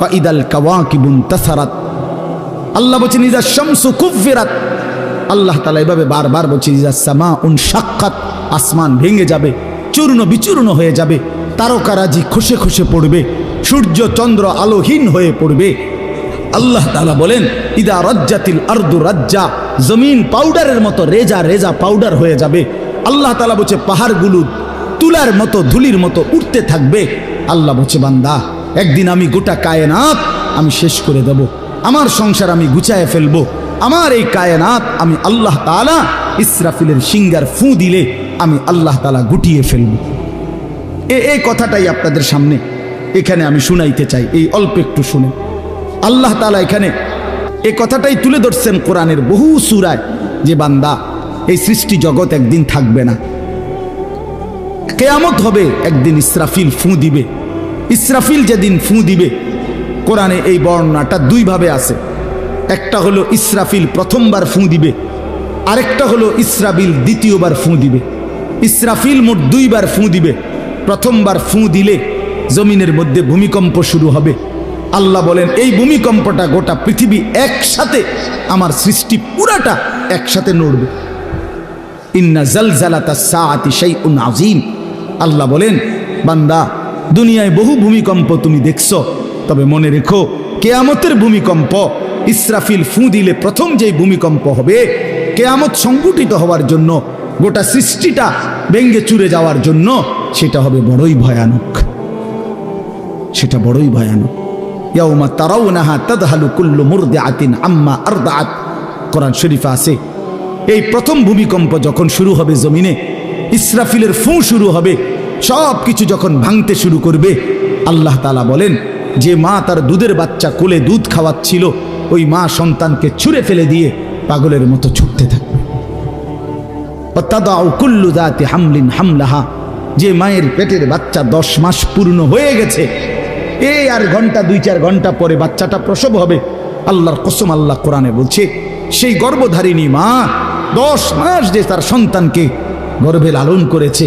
বা ইদাল কাওয়াকিবুন তাসারাত। আল্লাহ বলছেন ইজা শামসু কুফিরাত আল্লাহ তালা এভাবে বারবার বলছে ইজা সামা উন সাক্ষাৎ আসমান ভেঙে যাবে, চূর্ণ বিচূর্ণ হয়ে যাবে, তারকারাজি খসে খসে পড়বে, সূর্য চন্দ্র আলোহীন হয়ে পড়বে। আল্লাহ তালা বলেন, ইদা রজ্জাতিল আর্দু রাজ্জা। জমিন পাউডারের মতো রেজা রেজা পাউডার হয়ে যাবে। আল্লাহ তালা বলছে, পাহাড়গুলো তুলার মতো, ধুলির মতো উঠতে থাকবে। আল্লাহ বলছে, বান্দা একদিন আমি গোটা কায়নাত আমি শেষ করে দেব। আমার সংসার আমি গুছায় ফেলব। আমার এই কায়নাত আমি আল্লাহ তালা ইসরাফিলের সিঙ্গার ফু দিলে আমি আল্লাহ তালা গুটিয়ে ফেলব। এ, এই কথাটাই আপনাদের সামনে এখানে আমি শুনাইতে চাই। এই অল্প একটু শুনে আল্লাহ তালা এখানে এই কথাটাই তুলে ধরছেন কোরআনের বহু সুরায় যে বান্দা এই সৃষ্টি জগৎ একদিন থাকবে না। কেয়ামত হবে, একদিন ইসরাফিল ফু দিবে। ইসরাফিল যেদিন ফু দিবে, কোরআনে এই বর্ণনাটা দুইভাবে আছে। একটা হলো ইসরাফিল প্রথমবার ফু দিবে, আরেকটা হলো ইসরাফিল দ্বিতীয়বার ফু দিবে। ইসরাফিল মোট দুইবার ফু দিবে, প্রথমবার ফু দিলে জমিনের মধ্যে ভূমিকম্প শুরু হবে। আল্লাহ বলেন, এই ভূমিকম্পটা গোটা পৃথিবী একসাথে, আমার সৃষ্টি পুরাটা একসাথে নড়বে। ইন্না জালজালাতা সাআতি শাইউন আযীম। আল্লাহ বলেন, বান্দা দুনিয়ায় বহু ভূমিকম্প তুমি দেখছ। তবে মনে রেখো, কেয়ামতের ভূমিকম্প ইসরাফিল ফু দিলে প্রথম যেই ভূমিকম্প হবে, কেয়ামত সংগঠিত হওয়ার জন্য, গোটা সৃষ্টিটা ভেঙ্গে চুরে যাওয়ার জন্য সেটা হবে বড়ই ভয়ানক। সেটা বড়ই ভয়ানক। ইয়াউমা তারাউনাহা তাদহালু কুল্লু মুরদিআতিন আম্মা আরদাআত। কোরআন শরীফে আছে, এই প্রথম ভূমিকম্প যখন শুরু হবে জমিনে, ইসরাফিলের ফু শুরু হবে সব কিছু যখন ভাঙতে শুরু করবে, আল্লাহ তালা বলেন, যে মা তার দুধের বাচ্চা কোলে দুধ খাওয়াচ্ছিল, ওই মা সন্তানকে ছুঁড়ে ফেলে দিয়ে পাগলের মতো ছুটতে থাকবে। হামলিন হামলাহা, যে মায়ের পেটের বাচ্চা দশ মাস পূর্ণ হয়ে গেছে এই আর ঘণ্টা, দুই চার ঘণ্টা পরে বাচ্চাটা প্রসব হবে। আল্লাহর কসম আল্লাহ কোরআনে বলছে, সেই গর্ভধারিণী মা দশ মাস যে তার সন্তানকে গর্ভে লালন করেছে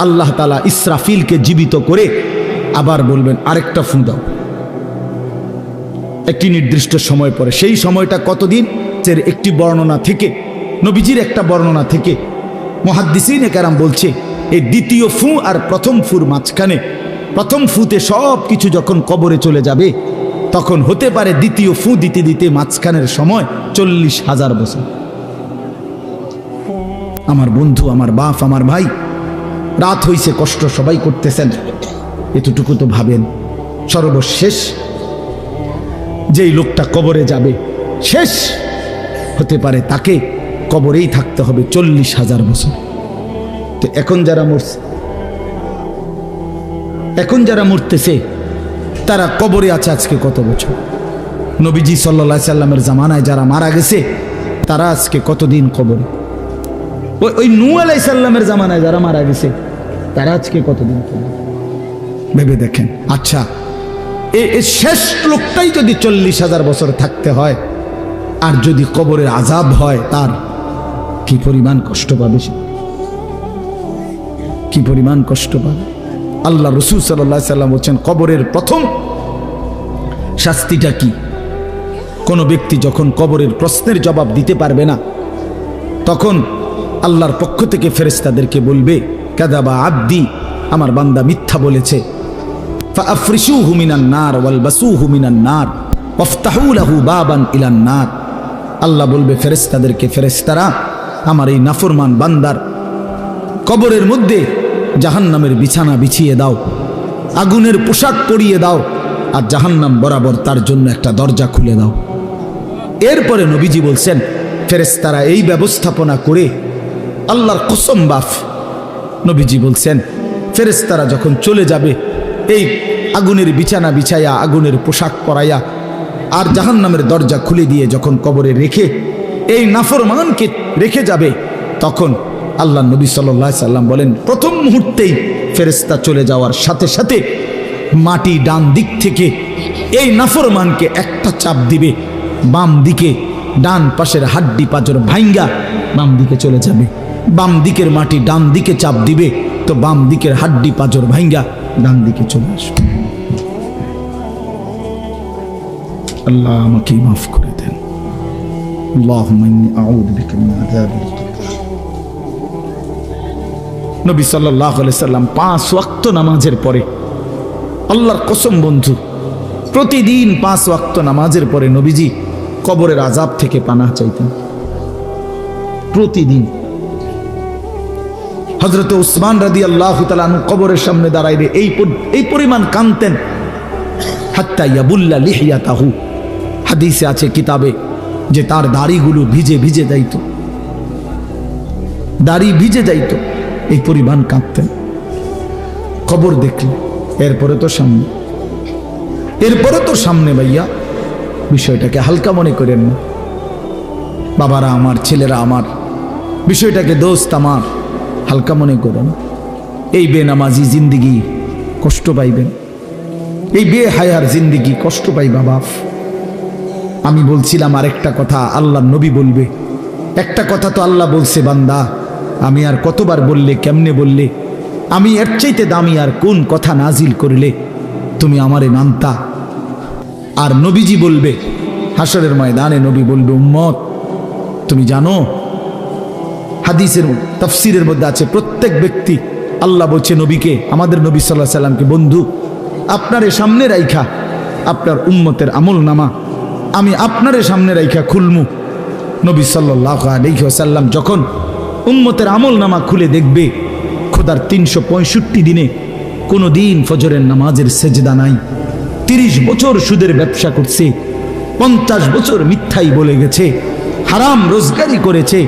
আল্লাহ তালা ইসরাফিলকে জীবিত করে আবার বলবেন, আরেকটা ফুঁ দাও। একটি নির্দিষ্ট সময় পরে, সেই সময়টা কতদিন? এর একটি বর্ণনা থেকে, নবীজির একটা বর্ণনা থেকে মহাদ্দিসিন কারাম বলছে, এই দ্বিতীয় ফু আর প্রথম ফুর মাঝখানে, প্রথম ফুতে সব কিছু যখন কবরে চলে যাবে, তখন হতে পারে দ্বিতীয় ফু দিতে দিতে মাঝখানের সময় চল্লিশ হাজার বছর। আমার বন্ধু, আমার বাপ, আমার ভাই রাত হইছে, কষ্ট সবাই করতেছেন। এতটুকু তো ভাবেন। সর্বশেষ যেই লোকটা কবরে যাবে, শেষ হতে পারে তাকে কবরেই থাকতে হবে চল্লিশ হাজার বছর। তো এখন যারা মরছে এখন যারা মরতেছে, তারা কবরে আছে আজকে কত বছর? নবীজি সাল্লা সাল্লামের জামানায় যারা মারা গেছে, তারা আজকে কতদিন কবরে? ওই ওই নু আলাই সাল্লামের জামানায় যারা মারা গেছে, তারা আজকে কতদিন ভেবে দেখেন। আচ্ছা এ শেষ লোকটাই যদি চল্লিশ হাজার বছর থাকতে হয়, আর যদি কবরের আজাব হয়, তার কি পরিমাণ কষ্ট পাবে সে? কি পরিমাণ কষ্ট পাবে? আল্লাহ রসুল সাল্লাহ সাল্লাম বলছেন, কবরের প্রথম শাস্তিটা কি? কোনো ব্যক্তি যখন কবরের প্রশ্নের জবাব দিতে পারবে না, তখন আল্লাহর পক্ষ থেকে ফেরেস্তাদেরকে বলবে, কাদাবা আব্দি, আমার বান্দা মিথ্যা বলেছে। ফাফরিসু হুমিনান নার ওয়ালবাসু হুমিনান নার আল্লাহ বলবে ফেরেস্তাদেরকে ফেরেস্তারা আমার এই নাফরমান বান্দার কবরের মধ্যে জাহান্নামের বিছানা বিছিয়ে দাও, আগুনের পোশাক পরিয়ে দাও, আর জাহান্নাম বরাবর তার জন্য একটা দরজা খুলে দাও। এরপরে নবীজি বলছেন ফেরেস্তারা এই ব্যবস্থাপনা করে আল্লাহর কসম বাফ নবীজি বলছেন ফেরেস্তারা যখন চলে যাবে, এই আগুনের বিছানা বিছাইয়া আগুনের পোশাক পরাইয়া আর জাহান্নামের দরজা খুলে দিয়ে যখন কবরে রেখে এই নাফরমানকে রেখে যাবে, তখন আল্লাহ নবী সাল্লাহ সাল্লাম বলেন, প্রথম মুহূর্তেই ফেরেস্তা চলে যাওয়ার সাথে সাথে মাটি ডান দিক থেকে এই নাফরমানকে একটা চাপ দিবে, বাম দিকে ডান পাশের হাড্ডি পাজর ভাইঙ্গা বাম দিকে চলে যাবে। বাম দিকের মাটি ডান দিকে চাপ দিবে, তো বাম দিকের হাড্ডি পাজর ভাইঙ্গা ডান দিকে চলে আসবে। আল্লাহ আমাকে মাফ করে দেন। নবী সাল্লাহ সাল্লাম পাঁচ ওয়াক্ত নামাজের পরে, আল্লাহর কসম বন্ধু, প্রতিদিন পাঁচ ওয়াক্ত নামাজের পরে নবীজি কবরের আজাব থেকে পানা চাইতেন। প্রতিদিন। হজরত উসমান রাদি আল্লাহ তালু কবরের সামনে দাঁড়াইলে এই এই পরিমাণ কানতেন হাত্তা লিহিয়া তাহু হাদিসে আছে কিতাবে যে তার দাড়িগুলো ভিজে ভিজে যাইত। দাড়ি ভিজে যাইত, এই পরিমাণ কাঁদতেন। খবর দেখলে এরপরে তো সামনে। এরপরে তো সামনে ভাইয়া, বিষয়টাকে হালকা মনে করেন না। বাবারা আমার, ছেলেরা আমার, বিষয়টাকে দোস্ত আমার। হালকা মনে করেন। এই বেনামাজি জিন্দিগি কষ্ট পাইবেন। এই বে হায়ার জিন্দিগি কষ্ট পাইবা বাপ। আমি বলছিলাম আরেকটা কথা আল্লাহ নবী বলবে। একটা কথা তো আল্লাহ বলছে, বান্দা, আমি আর কতবার বললে, কেমনে বললে? আমি এর চাইতে দামি আর কোন কথা নাজিল করলে তুমি আমারে মানতা আর নবীজি বলবে হাসরের ময়দানে নবী বলবে, উম্মত, তুমি জানো হাদিসের তফসিরের মধ্যে আছে, প্রত্যেক ব্যক্তি আল্লাহ বলছে নবীকে, আমাদের নবী সাল্লাহ সাল্লামকে, বন্ধু, আপনার সামনে রাইখা আপনার উম্মতের আমল নামা। আমি আপনার সামনে রাইখা খুলমু। নবী সাল্লাহ আলহিহাসাল্লাম যখন উম্মতের আমল নামা খুলে দেখবে, খোদার তিনশো পঁয়ষট্টি দিনে কোনো দিন ফজরের নামাজের সেজদা নাই। তিরিশ বছর সুদের ব্যবসা করছে, পঞ্চাশ বছর মিথ্যাই বলে গেছে, হারাম রোজগারি করেছে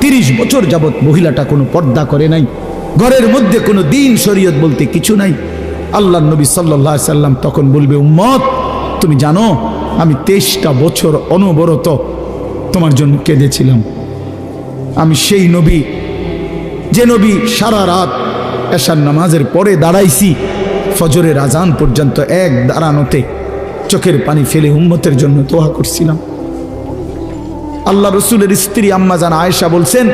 তিরিশ বছর যাবৎ মহিলাটা কোনো পর্দা করে নাই। ঘরের মধ্যে কোনো দিন শরীয়ত বলতে কিছু নাই। আল্লাহ নবী সাল্লাহ সাল্লাম তখন বলবে, উম্মত, তুমি জানো, আমি তেইশটা বছর অনবরত তোমার জন্য কেঁদেছিলাম। আমি সেই নবী, যে নবী সারা রাত এশার নামাজের পরে দাঁড়াইছি, ফজরের আজান পর্যন্ত এক দাঁড়ানোতে চোখের পানি ফেলে উম্মতের জন্য তোহা করছিলাম। আল্লাহ রসুলের স্ত্রী আম্মা জান আয়েশা বলছেন,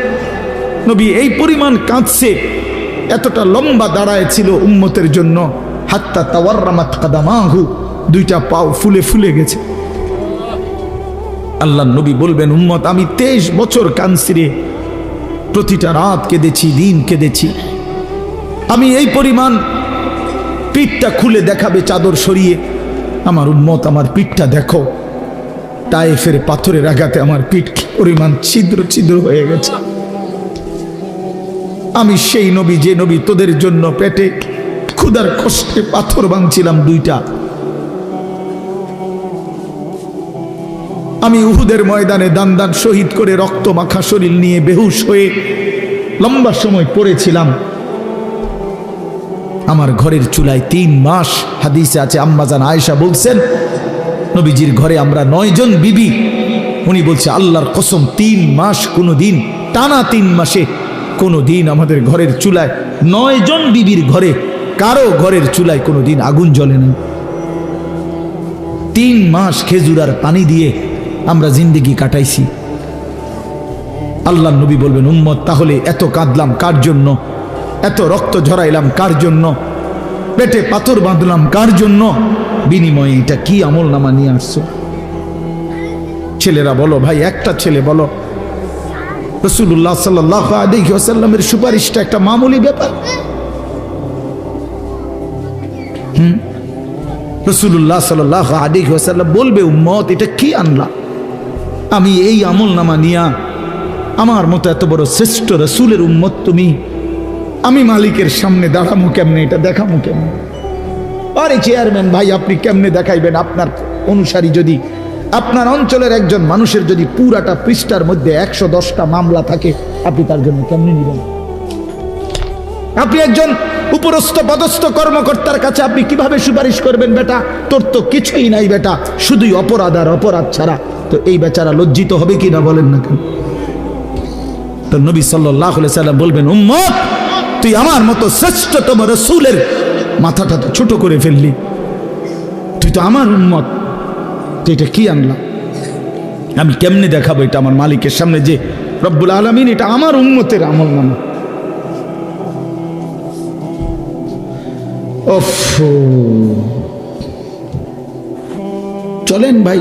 নবী, এই পরিমাণ কাঁদছে, এতটা লম্বা দাঁড়ায় ছিল উম্মতের জন্য। হাত্তা তাওয়ার্রামাত কাদামাহু, দুইটা পাও ফুলে ফুলে গেছে। আল্লাহ নবী বলবেন, উম্মত, আমি তেইশ বছর কাঁদছি রে। প্রতিটা রাত কেঁদেছি, দিন কেঁদেছি। আমি এই পরিমাণ পিঠটা খুলে দেখাবে চাদর সরিয়ে। আমার উম্মত, আমার পিঠটা দেখো। টাইফের পাথরের আঘাতে আমার পিঠ পরিমাণ ছিদ্র ছিদ্র হয়ে গেছে। আমি সেই নবী, যে নবী তোদের জন্য পেটে ক্ষুদার কষ্টে পাথর ভাঙছিলাম দুইটা। আমি উহুদের ময়দানে দান দান শহীদ করে রক্ত মাখা শরীর নিয়ে বেহুশ হয়ে লম্বা সময় পড়েছিলাম। আমার ঘরের চুলায় তিন মাস হাদিসে আছে আম্মাজান আয়েশা বলছেন নবীজির ঘরে আমরা নয়জন বিবি। উনি বলছে, আল্লাহর কসম, তিন মাস কোনো দিন টানা তিন মাসে কোনো দিন আমাদের ঘরের চুলায় নয়জন বিবির ঘরে, কারও ঘরের চুলায় কোনো দিন আগুন জ্বলে না তিন মাস খেজুর আর পানি দিয়ে আমরা জিন্দিগি কাটাইছি। আল্লাহ নবী বলবেন, উম্মত, তাহলে এত কাঁদলাম কার জন্য? এত রক্ত ঝরাইলাম কার জন্য? পেটে পাথর বাঁধলাম। কার জন্য? বিনিময়ে এটা কি আমল নামা নিয়ে আসছো? ছেলেরা বলো, ভাই, একটা ছেলে বলো। রসুল্লাহ সাল্লাহ সুপারিশটা একটা মামুলি ব্যাপার। হুম? রসুল্লাহ সাল্লাহ আদিক ওসাল্লাম বলবে, উম্মত, এটা কি আনলা? আমি এই আমল নামা নিয়া, আমার মতো এত বড় শ্রেষ্ঠ রসুলের উম্মত তুমি আমি মালিকের সামনে দাঁড়ামু কেমনে? এটা দেখামু কেমনে? আরে চেয়ারম্যান ভাই, আপনি কেমনে দেখাইবেন? আপনার অনুসারী যদি, আপনার অঞ্চলের একজন মানুষের যদি পুরাটা পৃষ্ঠার মধ্যে একশো দশটা মামলা থাকে, আপনি তার জন্য কেমনে নিবেন? আপনি একজন উপরস্থ পদস্থ কর্মকর্তার কাছে আপনি কীভাবে সুপারিশ করবেন বেটা? তোর তো কিছুই নাই বেটা, শুধুই অপরাধ আর অপরাধ ছাড়া। তো এই বেচারা লজ্জিত হবে কি না বলেন না কেন? তো নবী সাল্লাহ সাল্লাম বলবেন, উম্মত! তুই আমার মতো শ্রেষ্ঠতম রসুলের মাথাটা ছোট করে ফেললি। তুই তো আমার উন্মত তুই এটা কি আনলাম আমি কেমনে দেখাবো এটা আমার মালিকের সামনে যে রব্বুল আলমিন এটা আমার উন্মতের আমল নামা। চলেন ভাই।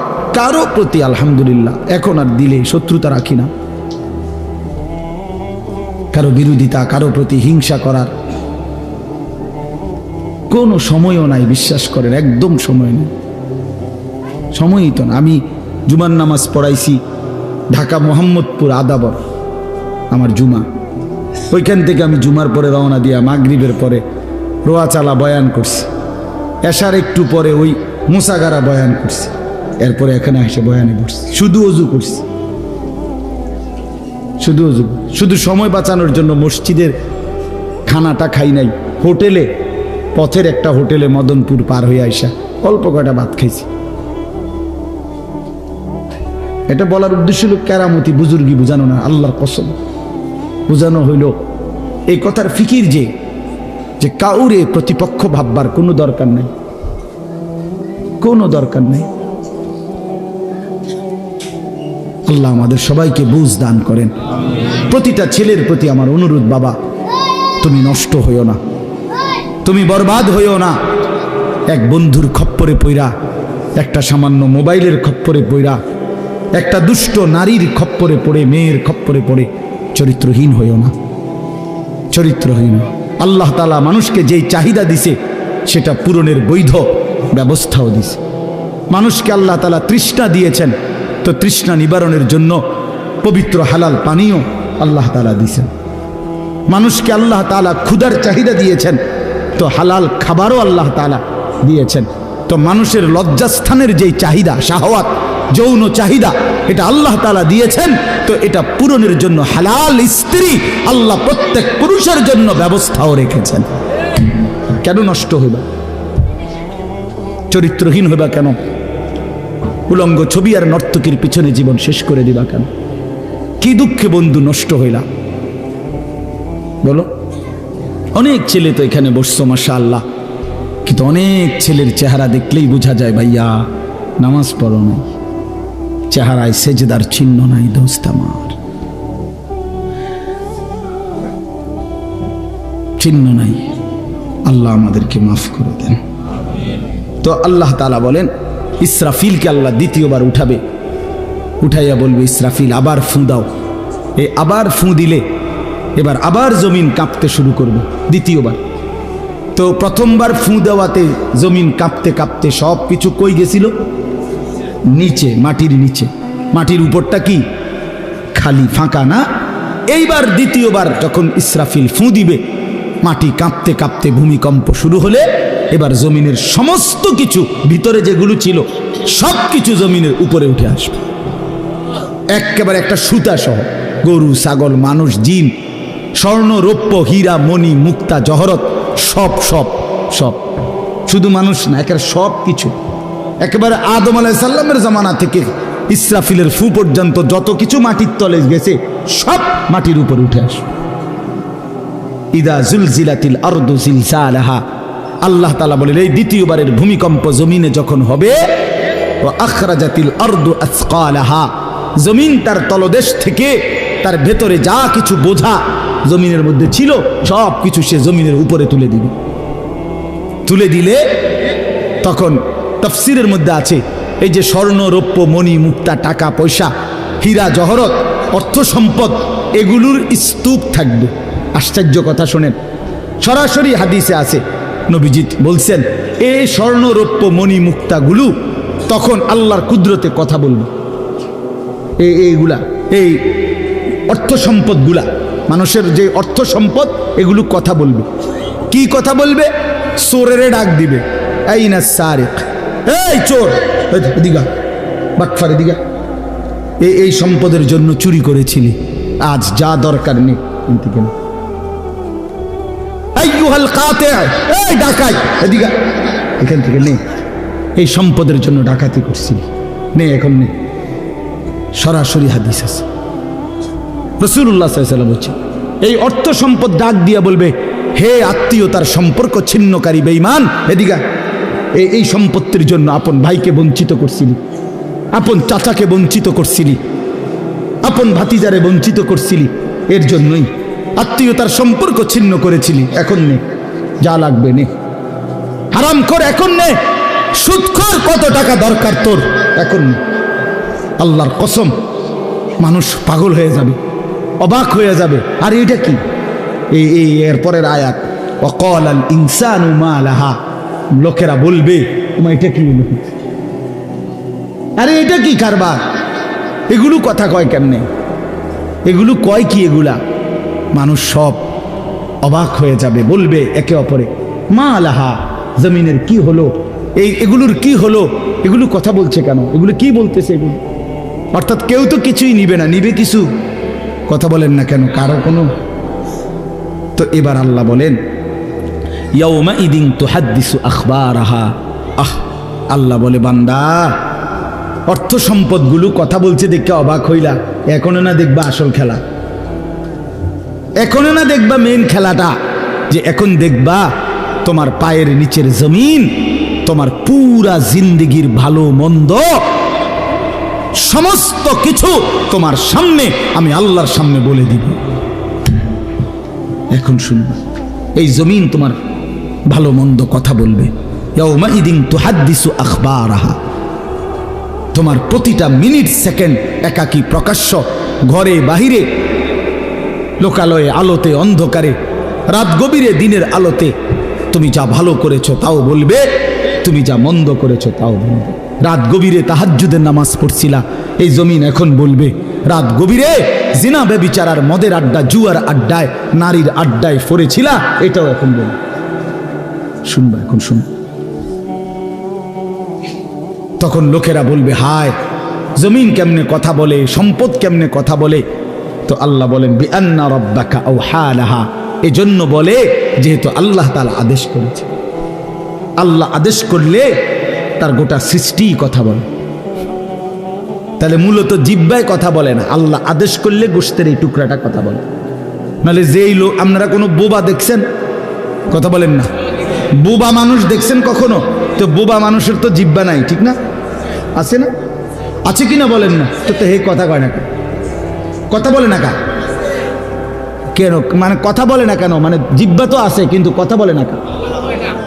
কারও প্রতি আলহামদুলিল্লাহ এখন আর দিলে শত্রুতা রাখি না। কারও বিরোধিতা, কারও প্রতি হিংসা করার কোনো সময়ও নাই, বিশ্বাস করেন, একদম সময় নেই। সময়ই তো না। আমি জুমার নামাজ পড়াইছি ঢাকা মোহাম্মদপুর আদাবর, আমার জুমা। ওইখান থেকে আমি জুমার পরে রওনা দিয়া মাগরিবের পরে রোয়া চালা বয়ান করছি। এসার একটু পরে ওই মুসাগারা বয়ান করছি। এরপরে এখানে এসে বয়ানে বসছি। শুধু অজু করছি। শুধু অজু শুধু সময় বাঁচানোর জন্য মসজিদের খানাটা খাই নাই। হোটেলে, পথের একটা হোটেলে মদনপুর পার হয়ে আইসা অল্প কয়টা ভাত খাইছি। এটা বলার উদ্দেশ্য হলো কেরামতি বুজুর্গি বুঝানো না, আল্লাহর কসম। বোঝানো হইল এই কথার ফিকির যে যে কাউরে প্রতিপক্ষ ভাববার কোনো দরকার নাই। কোনো দরকার নেই। আল্লাহ আমাদের সবাইকে বুঝ দান করেন। প্রতিটা ছেলের প্রতি আমার অনুরোধ, বাবা, তুমি নষ্ট হইও না। তুমি বরবাদ হইও না। এক বন্ধুর খপ্পরে পইরা, একটা সামান্য মোবাইলের খপ্পরে পইরা, একটা দুষ্ট নারীর খপ্পরে পড়ে, মেয়ের খপ্পরে পড়ে, চরিত্রহীন হইও না। চরিত্রহীন। আল্লাহ তালা মানুষকে যেই চাহিদা দিছে, সেটা পূরণের বৈধ ব্যবস্থাও দিছে। মানুষকে আল্লাহ তালা তৃষ্ণা দিয়েছেন। তো তৃষ্ণা নিবারণের জন্য পবিত্র হালাল পানীয় আল্লাহ তালা দিয়েছেন। মানুষকে আল্লাহ তালা ক্ষুধার চাহিদা দিয়েছেন, তো হালাল খাবারও আল্লাহ তালা দিয়েছেন। তো মানুষের লজ্জাস্থানের যেই চাহিদা, শাহওয়াত, যৌন চাহিদা, এটা আল্লাহ তালা দিয়েছেন, তো এটা পূরণের জন্য হালাল স্ত্রী আল্লাহ প্রত্যেক পুরুষের জন্য ব্যবস্থাও রেখেছেন। কেন নষ্ট হইবা? চরিত্রহীন হইবা কেন? উলঙ্গ ছবি আর নর্তকীর পিছনে জীবন শেষ করে দিবা কেন? কি দুঃখে বন্ধু নষ্ট হইলা? বলো। অনেক ছেলে তো এখানে বসছো মাসা আল্লাহ কিন্তু অনেক ছেলের চেহারা দেখলেই বোঝা যায়, ভাইয়া, নামাজ পড়ো নাই। চেহারায় সেজদার চিহ্ন নাই, দোস্ত আমার। চিহ্ন নাই। আল্লাহ আমাদেরকে মাফ করে দেন। তো আল্লাহ তালা বলেন ইসরাফিলকে আল্লাহ দ্বিতীয়বার উঠাবে। উঠাইয়া বলবে, ইসরাফিল, আবার ফুঁ দাও। এ আবার ফুঁ দিলে, এবার আবার জমিন কাঁপতে শুরু করবে, দ্বিতীয়বার। তো প্রথমবার ফুঁ দেওয়াতে জমিন কাঁপতে কাঁপতে সব কিছু কই গেছিল? নিচে, মাটির নিচে। মাটির উপরটা কি? খালি, ফাঁকা না? এইবার দ্বিতীয়বার যখন ইসরাফিল ফুঁ দিবে মাটি কাঁপতে কাঁপতে ভূমিকম্প শুরু হলে এবার জমিনের সমস্ত কিছু ভিতরে যেগুলো ছিল, সব কিছু জমিনের উপরে উঠে আসবে। একেবারে একটা সুতা সহ, গরু, ছাগল, মানুষ, জিন, স্বর্ণ, রৌপ্য, হীরা, মণি, মুক্তা, জহরত, সব সব সব। শুধু মানুষ না, একেবারে সব কিছু। একেবারে আদম আলাহ সাল্লামের জামানা থেকে ইসরাফিলের ফু পর্যন্ত যত কিছু মাটির তলে গেছে, সব মাটির উপর উঠে আসবে। ইদা জুলজিলাতিল আরদু জিলজালাহা। আল্লাহ তাআলা বলেন, এই দ্বিতীয়বারের ভূমিকম্প জমিনে যখন হবে, ও আখরাজাতিল আরদু আসকালাহা। জমিন তার তলদেশ থেকে তার ভেতরে যা কিছু বোঝা জমিনের মধ্যে ছিল, সব কিছু সে জমিনের উপরে তুলে দিবে। তুলে দিলে তখন তফসিরের মধ্যে আছে, এই যে স্বর্ণ, রৌপ্য, মণি, মুক্তা, টাকা, পয়সা, হীরা, জহরত, অর্থ সম্পদ, এগুলোর স্তূপ থাকবে। আশ্চর্য কথা শোনেন। সরাসরি হাদিসে আছে নবীজিৎ বলছেন এই স্বর্ণরৌপ্য মণি মুক্তাগুলো তখন আল্লাহর কুদরতে কথা বলবে। এই এইগুলা, এই অর্থ সম্পদগুলা, মানুষের যে অর্থ সম্পদ, এগুলো কথা বলবে। কি কথা বলবে? চোরেরে ডাক দিবে এই না সারেক? এই চোর! দিঘা বাটফারে দিঘা এই এই সম্পদের জন্য চুরি করেছিলি, আজ যা দরকার নেই কিন্তু কেন কাতে এই ডাকাই এদিকে এখান থেকে নে। এই সম্পদের জন্য ডাকাতি করছিলি নে, এখন নে। সরাসরি হাদিস আছে। রসুল্লাহ সাল্লাম বলছে, এই অর্থ সম্পদ ডাক দিয়া বলবে, হে আত্মীয়তার সম্পর্ক ছিন্নকারী বেইমান এদিকা এই এই সম্পত্তির জন্য আপন ভাইকে বঞ্চিত করছিলি। আপন চাচাকে বঞ্চিত করছিলি। আপন ভাতিজারে বঞ্চিত করছিলি। এর জন্যই আত্মীয়তার সম্পর্ক ছিন্ন করেছিলি। এখন নে। যা লাগবে নে। হারাম কর, এখন নে। সুৎখর কত টাকা দরকার তোর, এখন আল্লাহর কসম, মানুষ পাগল হয়ে যাবে, অবাক হয়ে যাবে। আর এটা কি? এই এই, এর পরের আয়াত অকল আল ইনসানু মা লাহা লোকেরা বলবে তোমার এটা কি? আরে, এটা কি কারবার? এগুলো কথা কয় কেমনে? এগুলো কয় কি এগুলা? মানুষ সব অবাক হয়ে যাবে, বলবে একে অপরে, মা আলাহা জমিনের কি হলো? এই এগুলোর কি হলো? এগুলো কথা বলছে কেন? এগুলো কি বলতেছে এগুলো? অর্থাৎ কেউ তো কিছুই নিবে না, নিবে কিছু? কথা বলেন না কেন? কারও কোনো? তো এবার আল্লাহ বলেন ইদিন তো আখবার আহা আহ আল্লাহ বলে, বান্দা অর্থ সম্পদগুলো কথা বলছে দেখে অবাক হইলা। এখনও না দেখবা আসল খেলা। এখনও না দেখবা মেন খেলাটা? যে এখন দেখবা তোমার পায়ের নিচের জমিন, তোমার পুরা জিন্দিগির ভালো মন্দ, সমস্ত কিছু তোমার সামনে আমি আল্লাহর সামনে বলে দিব। এখন শুনবা, এই জমিন তোমার ভালো মন্দ কথা বলবে। তোমার প্রতিটা মিনিট, সেকেন্ড একাকী প্রকাশ্য ঘরে বাহিরে লোকালয়ে আলোতে অন্ধকারে, রাত গভীরে দিনের আলোতে। তুমি যা ভালো করেছ তাও বলবে, তুমি যা মন্দ করেছ তাও বলবে। রাত গভীরে তাহাজ্জুদের নামাজ পড়ছিলা, এই জমিন এখন বলবে, রাত গভীরে জিনা বেবিচারার মদের আড্ডা, জুয়ার আড্ডায়, নারীর আড্ডায় ফরেছিলা, এটাও এখন বলবে। শুনবা এখন, শুনবা। তখন লোকেরা বলবে, হায়, জমিন কেমনে কথা বলে, সম্পদ কেমনে কথা বলে তো আল্লাহ বলেন, বিআন্না রব্বাকা ও হালাহা এজন্য বলে যেহেতু আল্লাহ তাআলা আদেশ করেছে। আল্লাহ আদেশ করলে তার গোটা সৃষ্টি কথা বলে। তাহলে মূলত জিব্বায় কথা বলে না, আল্লাহ আদেশ করলে গোষ্ঠের এই টুকরাটা কথা বলে। নাহলে যেই লোক, আপনারা কোনো বোবা দেখছেন? কথা বলেন না। বোবা মানুষ দেখছেন কখনো? তো বোবা মানুষের তো জিব্বা নাই, ঠিক না? আছে না? আছে কি না বলেন না? তো হে কথা কয় না কথা বলে না কা? কেন? মানে কথা বলে না কেন? মানে জিব্বা তো আছে, কিন্তু কথা বলে না কেন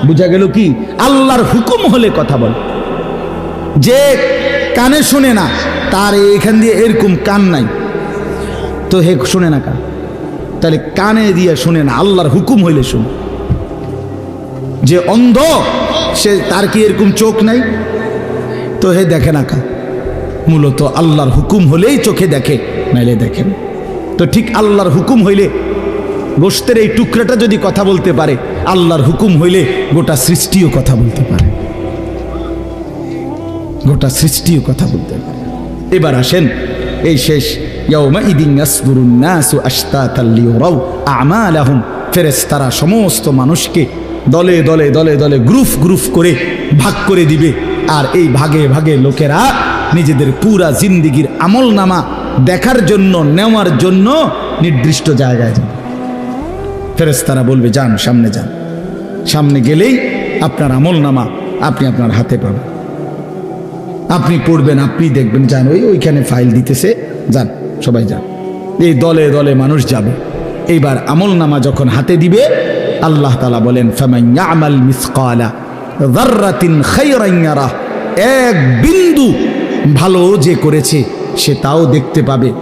বুঝা গেল কি? আল্লাহর হুকুম হলে কথা বলে। যে কানে শুনে না, তার এখান দিয়ে এরকম কান নাই। তো হে শুনে না কান তাহলে কানে দিয়ে শুনে না, আল্লাহর হুকুম হইলে শুনে। যে অন্ধ, সে তার কি এরকম চোখ নাই? তো হে দেখে না কা? মূলত আল্লাহর হুকুম হলেই চোখে দেখে। নাইলে দেখে না। তো ঠিক আল্লাহর হুকুম হইলে গোস্তের এই টুকরাটা যদি কথা বলতে পারে, আল্লাহর হুকুম হইলে গোটা সৃষ্টিও কথা বলতে পারে। গোটা সৃষ্টিও কথা বলতে পারে। এবার আসেন এই শেষ ফেরেশতারা সমস্ত মানুষকে দলে দলে দলে দলে গ্রুপ গ্রুপ করে ভাগ করে দিবে। আর এই ভাগে ভাগে লোকেরা নিজেদের পুরা জিন্দিগির আমল নামা দেখার জন্য, নেওয়ার জন্য নির্দিষ্ট জায়গায় যাবে ফেরেশতারা বলবে, যান, সামনে যান। সামনে গেলেই আপনার আমল নামা আপনি আপনার হাতে পাবেন। আপনি পড়বেন, আপনি দেখবেন, যান, ওই ওইখানে ফাইল দিতেছে, যান, সবাই যান। এই দলে দলে মানুষ যাবে। এইবার আমল নামা যখন হাতে দিবে, আল্লাহ তালা বলেন ইয়ারাহ। এক বিন্দু ভালো যে করেছে সে তাও দেখতে পাবে।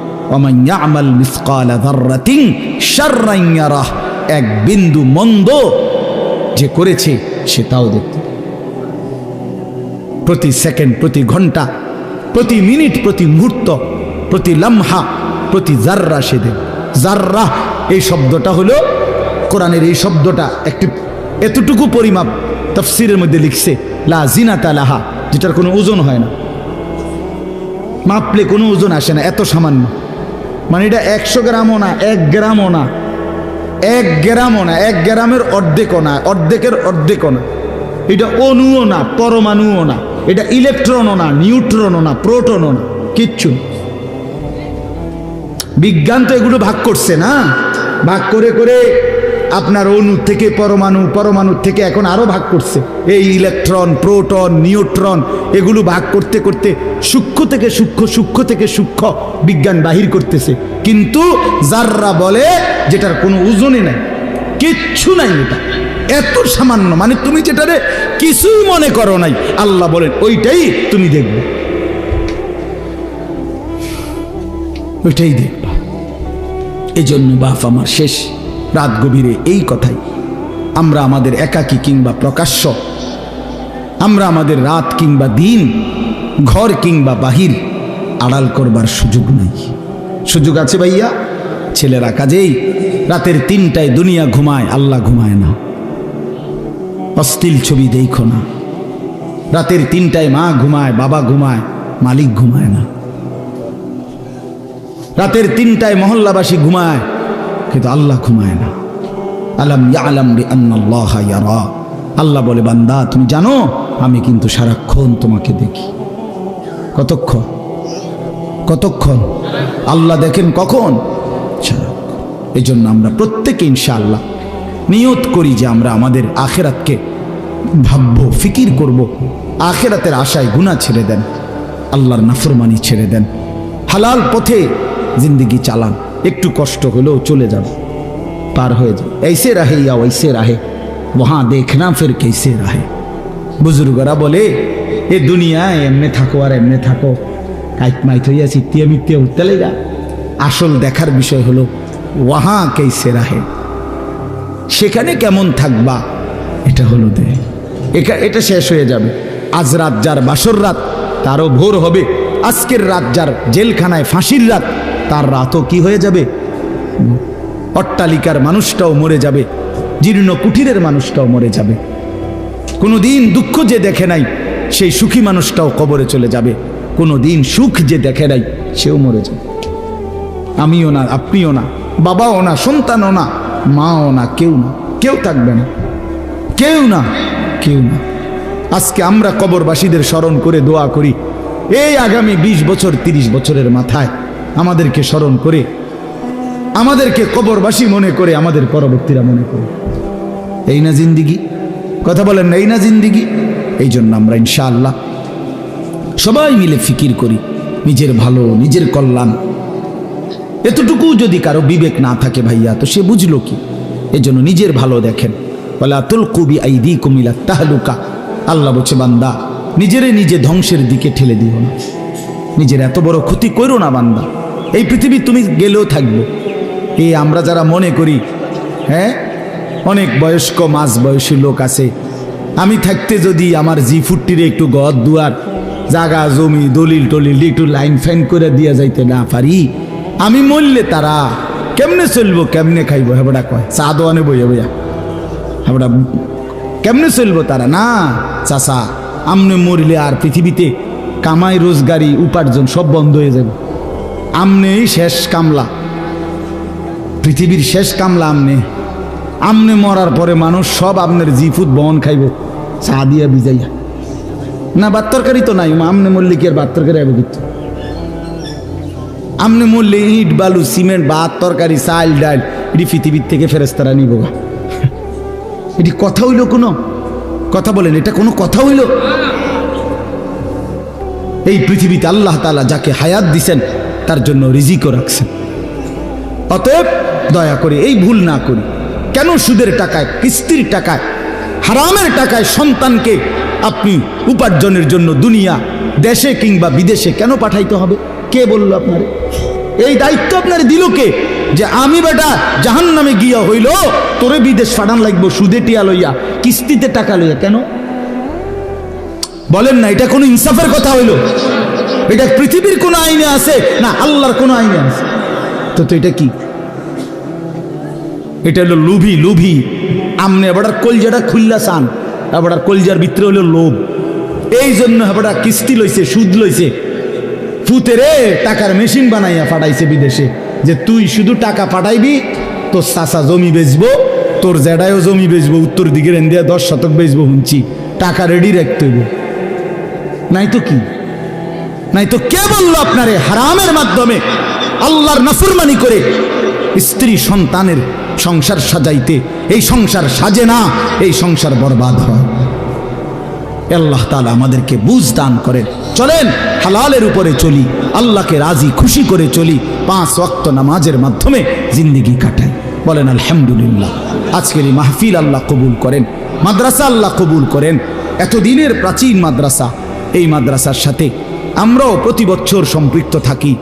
ইয়ারাহ। এক বিন্দু মন্দ যে করেছে, সে তাও দেখতে প্রতি সেকেন্ড, প্রতি ঘণ্টা, প্রতি মিনিট, প্রতি মুহূর্ত, প্রতি লম্হা, প্রতি জাররা সে দেব জাররা এই শব্দটা হলো কোরআনের এই শব্দটা একটি এতটুকু পরিমাপ, তফসিরের মধ্যে লিখছে, লা জিনাতা লাহা, যেটার কোনো ওজন হয় না। মাপলে কোনো ওজন আসে না, এত সামান্য। মানে এটা একশো গ্রামও না, এক গ্রামও না, এক গ্রামও না, এক গ্রামের অর্ধেকও না, অর্ধেকের অর্ধেকও না। এটা অণুও না, পরমাণুও না, এটা ইলেকট্রনও না, নিউট্রনও না, প্রোটনও না, কিচ্ছু বিজ্ঞান তো এগুলো ভাগ করছে না, ভাগ করে করে আপনার অণু থেকে পরমাণু পরমাণু থেকে এখন আরও ভাগ করছে। এই ইলেকট্রন, প্রোটন, নিউট্রন, এগুলো ভাগ করতে করতে সূক্ষ্ম থেকে সূক্ষ্ম সূক্ষ্ম থেকে সূক্ষ্ম বিজ্ঞান বাহির করতেছে। কিন্তু যাররা বলে যেটার কোনো ওজনই নাই, কিচ্ছু নাই এটা। এত সামান্য মানে তুমি যেটারে কিছুই মনে করো নাই, আল্লাহ বলেন, ওইটাই তুমি দেখবে। ওইটাই দেখবা। এই জন্য বাপ আমার শেষ রাত গভীরে এই কথাই। আমরা আমাদের একাকী কিংবা প্রকাশ্য। আমরা আমাদের রাত কিংবা দিন, ঘর কিংবা বাহির আড়াল করবার সুযোগ নেই। সুযোগ আছে ভাইয়া? ছেলেরা কাজেই রাতের তিনটায় দুনিয়া ঘুমায়, আল্লাহ ঘুমায় না। অস্থিল ছবি দেখো না। রাতের তিনটায় মা ঘুমায়, বাবা ঘুমায়, মালিক ঘুমায় না। রাতের তিনটায় মহল্লাবাসী ঘুমায় কিন্তু আল্লাহ ঘুমায় না। আলাম আলাম আল্লাহ ইয়ারা। আল্লাহ বলে, বান্দা, তুমি জানো, আমি কিন্তু সারাক্ষণ তোমাকে দেখি। কতক্ষণ? কতক্ষণ? আল্লাহ দেখেন কখন? এই জন্য আমরা প্রত্যেকে ইনশাআল্লাহ নিয়ত করি যে আমরা আমাদের আখেরাতকে ভাবব, ফিকির করব। আখেরাতের আশায় গুণা ছেড়ে দেন, আল্লাহর নাফরমানি ছেড়ে দেন। হালাল পথে জিন্দগি চালান। একটু কষ্ট হলেও চলে যাবে। পার হয়ে যাবে এইসে রাহে ইয়া ওইসে রাহে। ওহা দেখনা ফের কেসে রাহে। বুজুর্গরা বলে, এ দুনিয়ায় এমনে থাকো আর এমনে থাকো। কাইত মাইত হইয়া চিত্তিয়া মিত্তিয়া উঠতে লেগা আসল দেখার বিষয় হলো, ওয়াহা কেসে রাহে। সেখানে কেমন থাকবা? এটা হলো দে। এটা শেষ হয়ে যাবে। আজ রাত যার বাসর রাত, তারও ভোর হবে। আজকের রাত যার জেলখানায় ফাঁসির রাত তার রাতও কি হয়ে যাবে? অট্টালিকার মানুষটাও মরে যাবে, জীর্ণ কুঠিরের মানুষটাও মরে যাবে। কোনো দিন দুঃখ যে দেখে নাই, সেই সুখী মানুষটাও কবরে চলে যাবে। কোনো দিন সুখ যে দেখে নাই, সেও মরে যাবে। আমিও না, আপনিও না, বাবাও না, সন্তানও না, মাও না, কেউ না, কেউ থাকবে না। কেউ না কেউ না। আজকে আমরা কবরবাসীদের স্মরণ করে দোয়া করি, এই আগামী ২০ বছর ৩০ বছরের মাথায়। আমাদেরকে স্মরণ করে, আমাদেরকে কবরবাসী মনে করে, আমাদের পরবর্তীরা মনে করে। এই না জিন্দিগি? কথা বলেন এই না জিন্দিগি? এই জন্য আমরা ইনশাআল্লাহ সবাই মিলে ফিকির করি, নিজের ভালো, নিজের কল্যাণ। এতটুকু যদি কারও বিবেক না থাকে ভাইয়া, তো সে বুঝলো কি? এজন্য নিজের ভালো দেখেন। বলে আতুল কবি আই দি কুমিলা তাহলুকা। আল্লাহ বলছে, বান্দা, নিজেরে নিজে ধ্বংসের দিকে ঠেলে দিও না। নিজের এত বড় ক্ষতি করো না, বান্দা। এই পৃথিবী তুমি গেলেও থাকব। এই আমরা যারা মনে করি হ্যাঁ? অনেক বয়স্ক মাঝ বয়সী লোক আছে। আমি থাকতে যদি আমার জি ফুটটিরে একটু গদ দুয়ার, জাগা, জমি, দলিল টলিল একটু লাইন ফাইন করে দিয়া যাইতে না পারি, আমি মরলে তারা কেমনে চলবো, কেমনে খাইবো? হেবড়া কয়, চা দোয়ানে বইয়া বইয়া। হেবড়া, কেমনে চলবো তারা? না, চাচা, আমনে মরলে আর পৃথিবীতে কামাই, রোজগারি, উপার্জন সব বন্ধ হয়ে যাবে। আমনেই শেষ কামলা। পৃথিবীর শেষ কামলা আমনে। আমনে মরার পরে মানুষ সব আপনার জিফুত বহন খাইব, চা দিয়া বিজাইয়া না, ভাত তরকারি তো নাই আমনে মল্লিকের ভাত তরকারি আগে দিত আমনে মরলে ইট, বালু, সিমেন্ট, ভাত তরকারি, চাল, ডাল, এটি পৃথিবীর থেকে ফেরেস্তারা নিব গা। এটি কথা হইল কোনো? কথা বলেন, এটা কোনো কথা হইল? এই পৃথিবীতে আল্লাহ তালা যাকে হায়াত দিছেন তার জন্য রিজিকও রাখছেন অতএব দয়া করে এই ভুল না করি। কেন সুদের টাকায়, কিস্তির টাকায়, হারামের টাকায় সন্তানকে আপনি উপার্জনের জন্য দুনিয়া, দেশে কিংবা বিদেশে কেন পাঠাইতে হবে? কে বলল আপনার? এই দায়িত্ব আপনার দিল কে? যে আমি বেটা জাহান নামে গিয়া হইল, তোরে বিদেশ ফাটান লাগবো, সুদে টিয়া লইয়া, কিস্তিতে টাকা লইয়া। কেন? বলেন না, এটা কোনো ইনসাফের কথা হইল। এটা পৃথিবীর কোনো আইনে আছে? না, আল্লাহর কোনো আইনে আছে। তো তো এটা কি? এটা হলো লুভি লুভি। আমনে এবার কলজাটা খুললা চান। এবার কলজার ভিতরে হলো লোভ। এই জন্য এবার কিস্তি লইছে, সুদ লইছে। ফুতে রে, টাকার মেশিন বানাইয়া পাঠাইছে বিদেশে। যে তুই শুধু টাকা পাঠাইবি তোর চাষা জমি বেচবো, তোর জেডায়ও জমি বেচবো, উত্তর দিকের ইন্ডিয়া দশ শতক বেচবো হুঁচি টাকা রেডি রাখতে হইব। নাই তো কি? নাই তো কে বলল আপনারে হারামের মাধ্যমে? আল্লাহর নাফরমানি করে স্ত্রী সন্তানের সংসার সাজাইতে। এই সংসার সাজে না, এই সংসার বরবাদ হয়। আল্লাহ তালা আমাদেরকে বুঝ দান করেন। চলেন, হালালের উপরে চলি, আল্লাহকে রাজি, খুশি করে চলি, পাঁচ ওয়াক্ত নামাজের মাধ্যমে জিন্দিগি কাটাই। বলেন, আলহামদুলিল্লাহ। আজকের এই মাহফিল আল্লাহ কবুল করেন, মাদ্রাসা আল্লাহ কবুল করেন। এতদিনের প্রাচীন মাদ্রাসা, এই মাদ্রাসার সাথে আমরাও প্রতি বছর সম্পৃক্ত থাকি,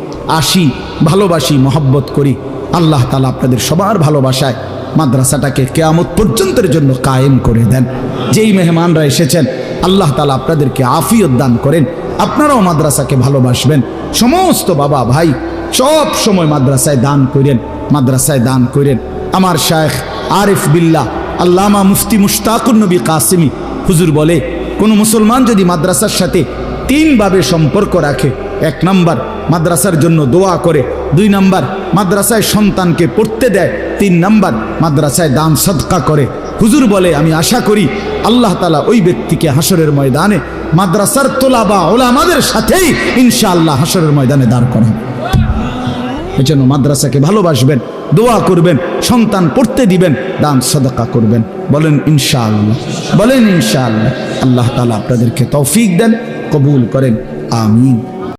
আসি, ভালোবাসি, মহব্বত করি। আল্লাহ তালা আপনাদের সবার ভালোবাসায় মাদ্রাসাটাকে কেয়ামত পর্যন্তের জন্য কায়েম করে দেন। যেই মেহমানরা এসেছেন, আল্লাহ তালা আপনাদেরকে আফিয়ত দান করেন। আপনারাও মাদ্রাসাকে ভালোবাসবেন। সমস্ত বাবা ভাই সব সময় মাদ্রাসায় দান করেন, মাদ্রাসায় দান করেন। আমার শায়েখ আরিফ বিল্লাহ, আল্লামা মুফতি মুশতাকুর নবী কাসিমি হুজুর বলে, কোনো মুসলমান যদি মাদ্রাসার সাথে তিনভাবে সম্পর্ক রাখে। এক নাম্বার, মাদ্রাসার জন্য দোয়া করে। দুই নাম্বার, মাদ্রাসায় সন্তানকে পড়তে দেয়। তিন নাম্বার, মাদ্রাসায় দান সদকা করে। হুজুর বলে, আমি আশা করি আল্লাহ তালা ওই ব্যক্তিকে হাসরের ময়দানে, মাদ্রাসার তোলা বা ওলা আমাদের সাথেই ইনশাআল্লাহ হাসরের ময়দানে দাঁড় করান এই জন্য মাদ্রাসাকে ভালোবাসবেন, দোয়া করবেন, সন্তান পড়তে দিবেন, দান সদকা করবেন। বলেন ইনশাআল্লাহ বলেন ইনশাআল্লাহ। আল্লাহ তালা আপনাদেরকে তৌফিক দেন। কবুল করেন আমিন।